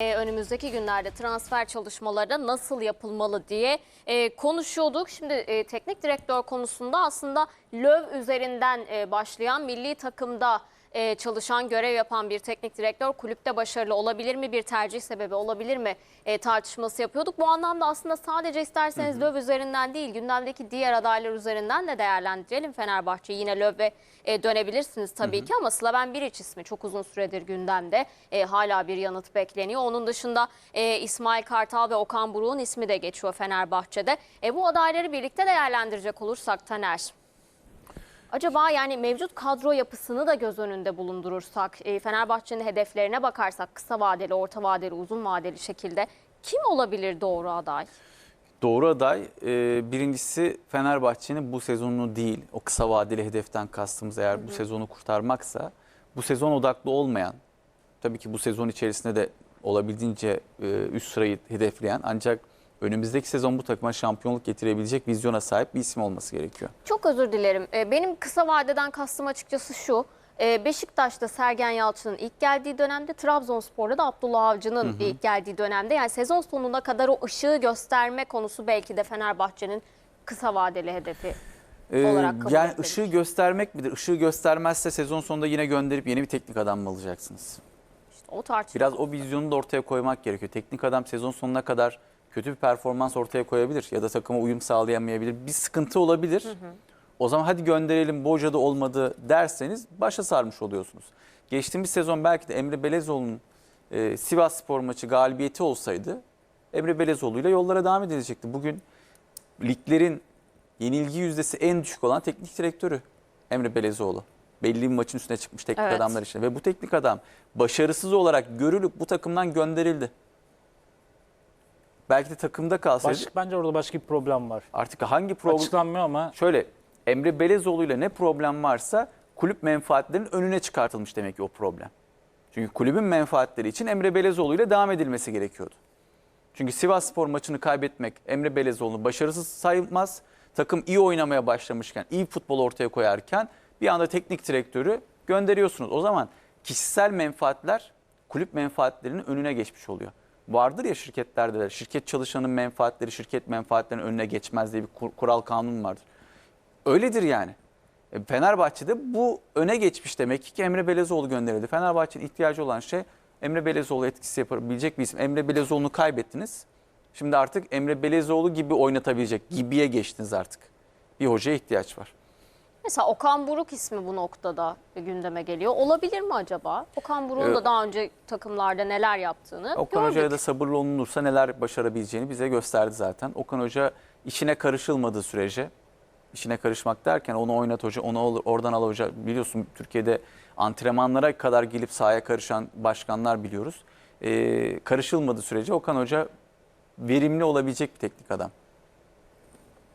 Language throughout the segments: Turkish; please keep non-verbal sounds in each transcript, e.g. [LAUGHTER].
Ee, önümüzdeki günlerde transfer çalışmaları nasıl yapılmalı diye e, konuşuyorduk. Şimdi e, teknik direktör konusunda aslında Löw üzerinden e, başlayan milli takımda e, çalışan, görev yapan bir teknik direktör kulüpte başarılı olabilir mi, bir tercih sebebi olabilir mi e, tartışması yapıyorduk. Bu anlamda aslında sadece isterseniz Löw üzerinden değil, gündemdeki diğer adaylar üzerinden de değerlendirelim Fenerbahçe'yi. Yine Löw'e e, dönebilirsiniz tabii ki ama Slaven Bilic ismi çok uzun süredir gündemde. E, hala bir yanıt bekleniyor. Onun dışında e, İsmail Kartal ve Okan Buruk'un ismi de geçiyor Fenerbahçe'de. E, bu adayları birlikte değerlendirecek olursak Taner. Acaba yani mevcut kadro yapısını da göz önünde bulundurursak, e, Fenerbahçe'nin hedeflerine bakarsak kısa vadeli, orta vadeli, uzun vadeli şekilde kim olabilir doğru aday? Doğru aday e, birincisi Fenerbahçe'nin bu sezonunu değil o kısa vadeli hedeften kastımız eğer bu sezonu kurtarmaksa bu sezon odaklı olmayan tabii ki bu sezon içerisinde de olabildiğince e, üst sırayı hedefleyen ancak önümüzdeki sezon bu takıma şampiyonluk getirebilecek vizyona sahip bir isim olması gerekiyor. Çok özür dilerim. E, Benim kısa vadeden kastım açıkçası şu. E, Beşiktaş'ta Sergen Yalçın'ın ilk geldiği dönemde, Trabzonspor'da da Abdullah Avcı'nın ilk geldiği dönemde. Yani sezon sonuna kadar o ışığı gösterme konusu belki de Fenerbahçe'nin kısa vadeli hedefi Ee, olarak kabul yani edilir. ışığı göstermek midir? Işığı göstermezse sezon sonunda yine gönderip yeni bir teknik adam mı alacaksınız? İşte o tartışma. Biraz o vizyonu da ortaya koymak gerekiyor. Teknik adam sezon sonuna kadar kötü bir performans ortaya koyabilir ya da takıma uyum sağlayamayabilir. Bir sıkıntı olabilir. O zaman hadi gönderelim bu hoca da olmadı derseniz başa sarmış oluyorsunuz. Geçtiğimiz sezon belki de Emre Belezoğlu'nun e, Sivas Spor maçı galibiyeti olsaydı Emre Belezoğlu ile yollara devam edilecekti. Bugün liglerin yenilgi yüzdesi en düşük olan teknik direktörü Emre Belezoğlu. Belli bir maçın üstüne çıkmış teknik Evet. adamlar için. Ve bu teknik adam başarısız olarak görülüp bu takımdan gönderildi. Belki de takımda kalsaydı Baş, bence orada başka bir problem var. artık hangi problem... Açıklanmıyor ama Şöyle Emre Belezoğlu ile ne problem varsa kulüp menfaatlerinin önüne çıkartılmış demek ki o problem. Çünkü kulübün menfaatleri için Emre Belezoğlu ile devam edilmesi gerekiyordu. Çünkü Sivas Spor maçını kaybetmek Emre Belezoğlu'nu başarısız sayılmaz. Takım iyi oynamaya başlamışken, iyi futbol ortaya koyarken bir anda teknik direktörü gönderiyorsunuz. O zaman kişisel menfaatler kulüp menfaatlerinin önüne geçmiş oluyor. Vardır ya şirketlerde de şirket çalışanın menfaatleri şirket menfaatlerinin önüne geçmez diye bir kur- kural kanun vardır. Öyledir yani. E, Fenerbahçe'de bu öne geçmiş demek ki Emre Belezoğlu gönderildi. Fenerbahçe'nin ihtiyacı olan şey Emre Belezoğlu etkisi yapabilecek bir isim. Emre Belezoğlu'nu kaybettiniz. Şimdi artık Emre Belezoğlu gibi oynatabilecek, gibiye geçtiniz artık. Bir hocaya ihtiyaç var. Mesela Okan Buruk ismi bu noktada gündeme geliyor. Olabilir mi acaba? Okan Buruk'un da Ee, daha önce takımlarda neler yaptığını Okan gördük. Hoca'ya da sabırlı olunursa neler başarabileceğini bize gösterdi zaten. Okan Hoca işine karışılmadığı sürece, işine karışmak derken onu oynat hoca, onu ol- oradan al hoca. Biliyorsun Türkiye'de antrenmanlara kadar gelip sahaya karışan başkanlar biliyoruz. Ee, karışılmadığı sürece Okan Hoca verimli olabilecek bir teknik adam.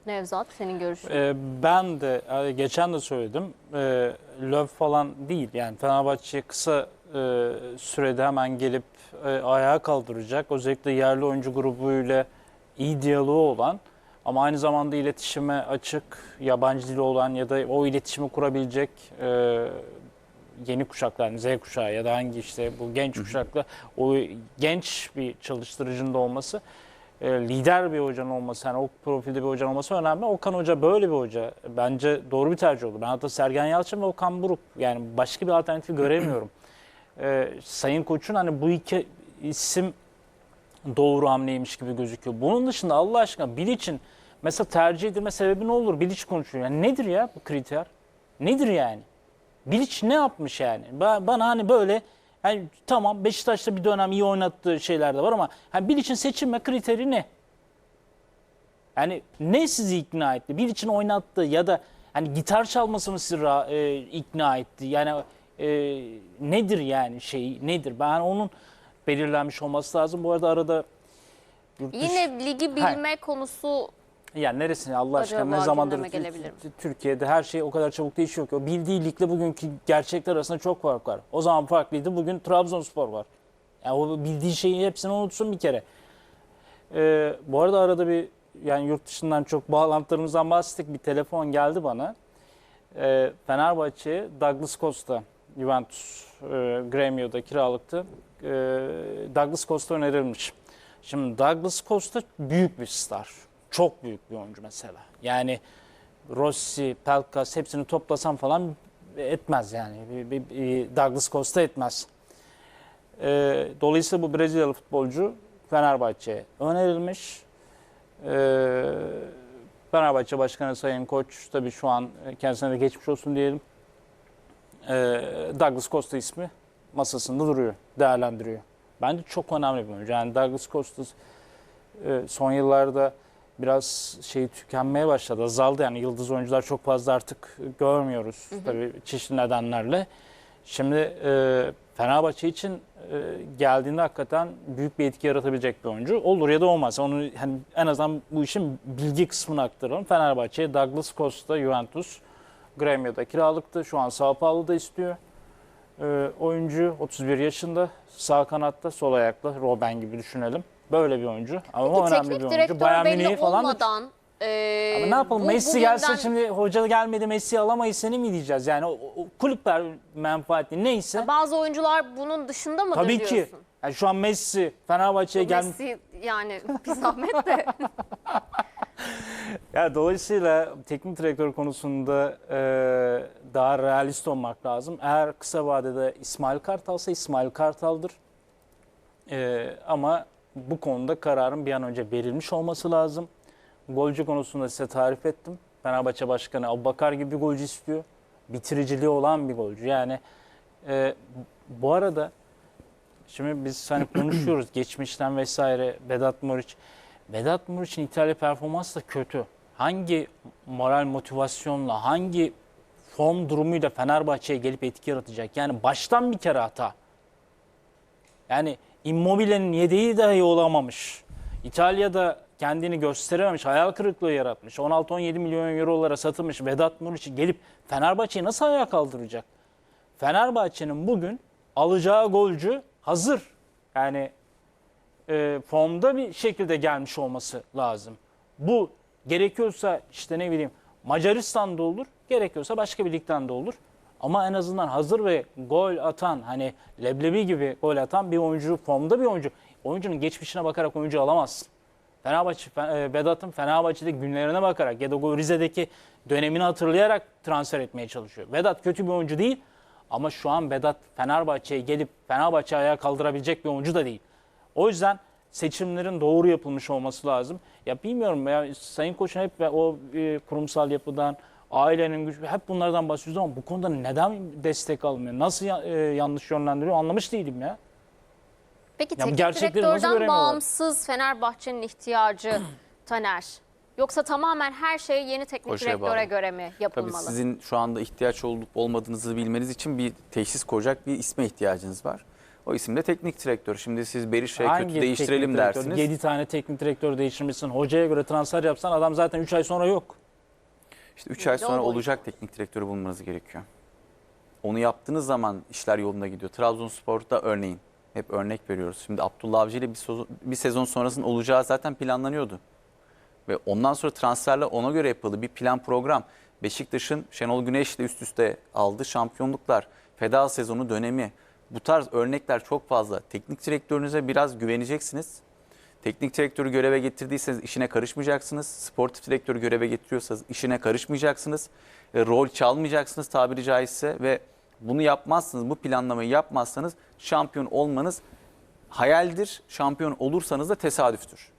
Nevzat senin görüşün. e, ben de e, geçen de söyledim. E, Löw falan değil. Yani Fenerbahçe kısa e, sürede hemen gelip e, ayağa kaldıracak. Özellikle yerli oyuncu grubuyla iyi diyaloğu olan ama aynı zamanda iletişime açık, yabancı dili olan ya da o iletişimi kurabilecek e, yeni kuşaklar, yani Z kuşağı ya da hangi işte bu genç kuşakla o genç bir çalıştırıcının da olması, e, lider bir hocanın olması, yani o profilde bir hocanın olması önemli. Okan Hoca böyle bir hoca. Bence doğru bir tercih oldu. Ben hatta Sergen Yalçın ve Okan Buruk yani başka bir alternatif göremiyorum. [CLEARS THROAT] E, Sayın Koç'un hani bu iki isim doğru hamleymiş gibi gözüküyor. Bunun dışında Allah aşkına Bilic'in mesela tercih edilme sebebi ne olur? Bilic konuşuyor. Yani nedir ya bu kriter? Nedir yani? Bilic ne yapmış yani? Ba- Bana hani böyle hani tamam Beşiktaş'ta bir dönem iyi oynattığı şeyler de var ama hani Bilic'in seçilme kriteri ne? Yani ne sizi ikna etti? Bilic'in oynattığı ya da hani gitar çalması mı sizi e, ikna etti? Yani e, nedir yani şey nedir? Ben onun belirlenmiş olması lazım. Bu arada arada Yine ligi bilme konusu yani neresine Allah aşkına Acaba ne zamandır? Türkiye'de her şey o kadar çabuk değişiyor ki. O bildiği ligle bugünkü gerçekler arasında çok fark var. O zaman farklıydı. Bugün Trabzonspor var. Yani o bildiği şeyi hepsini unutsun bir kere. Ee, bu arada arada bir yani yurt dışından çok bağlantılarımızdan bahsettik. Bir telefon geldi bana. Ee, Fenerbahçe Douglas Costa Juventus e, Gremio'da kiralıktı. e, Douglas Costa önerilmiş. Şimdi Douglas Costa büyük bir star. Çok büyük bir oyuncu mesela. Yani Rossi, Pelkas hepsini toplasam falan etmez yani. Douglas Costa etmez. E, dolayısıyla bu Brezilyalı futbolcu Fenerbahçe'ye önerilmiş. E, Fenerbahçe Başkanı Sayın Koç tabii şu an kendisine de geçmiş olsun diyelim. E, Douglas Costa ismi masasında duruyor, değerlendiriyor. Bence çok önemli bir oyuncu. Yani Douglas Costa e, son yıllarda biraz şey tükenmeye başladı, azaldı. Yani yıldız oyuncular çok fazla artık görmüyoruz tabii çeşitli nedenlerle. Şimdi e, Fenerbahçe için e, geldiğinde hakikaten büyük bir etki yaratabilecek bir oyuncu. Olur ya da olmaz. Onu hani en azından bu işin bilgi kısmını aktaralım. Fenerbahçe'ye Douglas Costa, Juventus, Gremio'da kiralıktı. Şu an Sao Paulo'da istiyor. E, oyuncu 31 yaşında. Sağ kanatta, sol ayaklı. Robben gibi düşünelim. Böyle bir oyuncu. Ama Peki önemli bir oyuncu. Bayern Münih'i falan da olmadan e, ama ne yapalım bu- Messi bu gelse şimdi hoca gelmedi Messi alamayız seni mi diyeceğiz? Yani o, o kulüpler menfaati neyse Bazı oyuncular bunun dışında mıdır tabii ki. diyorsun? Yani şu an Messi Fenerbahçe'ye gelmiş. Messi yani [LAUGHS] bir zahmet de. [LAUGHS] Ya dolayısıyla teknik direktör konusunda e, daha realist olmak lazım. Eğer kısa vadede İsmail Kartal'sa İsmail Kartal'dır. E, ama bu konuda kararın bir an önce verilmiş olması lazım. Golcü konusunda size tarif ettim. Fenerbahçe Başkanı Abubakar gibi bir golcü istiyor. Bitiriciliği olan bir golcü. Yani e, bu arada şimdi biz hani konuşuyoruz [CLEARS THROAT] geçmişten vesaire Vedat Muriç. Vedat Muriç'in İtalya performansı da kötü. Hangi moral motivasyonla, hangi form durumuyla Fenerbahçe'ye gelip etki yaratacak? Yani baştan bir kere hata. Yani Immobile'nin yedeği dahi olamamış. İtalya'da kendini gösterememiş, hayal kırıklığı yaratmış. 16-17 milyon eurolara satılmış Vedat Muriç'i gelip Fenerbahçe'yi nasıl ayağa kaldıracak? Fenerbahçe'nin bugün alacağı golcü hazır. Yani e, formda bir şekilde gelmiş olması lazım. Bu gerekiyorsa işte ne bileyim Macaristan'da olur, gerekiyorsa başka bir ligden de olur. Ama en azından hazır ve gol atan hani leblebi gibi gol atan bir oyuncu, formda bir oyuncu. Oyuncunun geçmişine bakarak oyuncu alamazsın. Fenerbahçe, Fe- e, Vedat'ın Fenerbahçe'de günlerine bakarak ya da Rize'deki dönemini hatırlayarak transfer etmeye çalışıyor. Vedat kötü bir oyuncu değil ama şu an Vedat Fenerbahçe'ye gelip Fenerbahçe ayağa kaldırabilecek bir oyuncu da değil. O yüzden seçimlerin doğru yapılmış olması lazım. Ya bilmiyorum ya Sayın Koç'un hep o e, kurumsal yapıdan, ailenin gücü hep bunlardan bahsediyoruz ama bu konuda neden destek almıyor? Nasıl ya- e, yanlış yönlendiriyor anlamış değilim ya. Peki Ya bu teknik gerçekleri nasıl direktörden göremiyorlar? bağımsız Fenerbahçe'nin ihtiyacı [CLEARS THROAT] Taner. Yoksa tamamen her şey yeni teknik Koşuya direktöre bağlı. göre mi Tabii yapılmalı? sizin şu anda ihtiyaç olup olmadığınızı bilmeniz için bir teşhis koyacak bir isme ihtiyacınız var. O isim de teknik direktör. Şimdi siz Berisha'yı kötü değiştirelim dersiniz. 7 tane teknik direktör değiştirmişsin. Hocaya göre transfer yapsan adam zaten 3 ay sonra yok. İşte 3 ay sonra olacak teknik direktörü bulmanız gerekiyor. Onu yaptığınız zaman işler yolunda gidiyor. Trabzonspor'da örneğin hep örnek veriyoruz. Şimdi Abdullah Avcı ile bir sezon, bir sezon sonrasının olacağı zaten planlanıyordu. Ve ondan sonra transferler ona göre yapıldı. Bir plan program. Beşiktaş'ın Şenol Güneş'le üst üste aldığı şampiyonluklar, feda sezonu dönemi. Bu tarz örnekler çok fazla. Teknik direktörünüze biraz güveneceksiniz. Teknik direktörü göreve getirdiyseniz işine karışmayacaksınız. Sportif direktörü göreve getiriyorsanız işine karışmayacaksınız. E, rol çalmayacaksınız tabiri caizse ve bunu yapmazsınız, bu planlamayı yapmazsanız şampiyon olmanız hayaldir. Şampiyon olursanız da tesadüftür.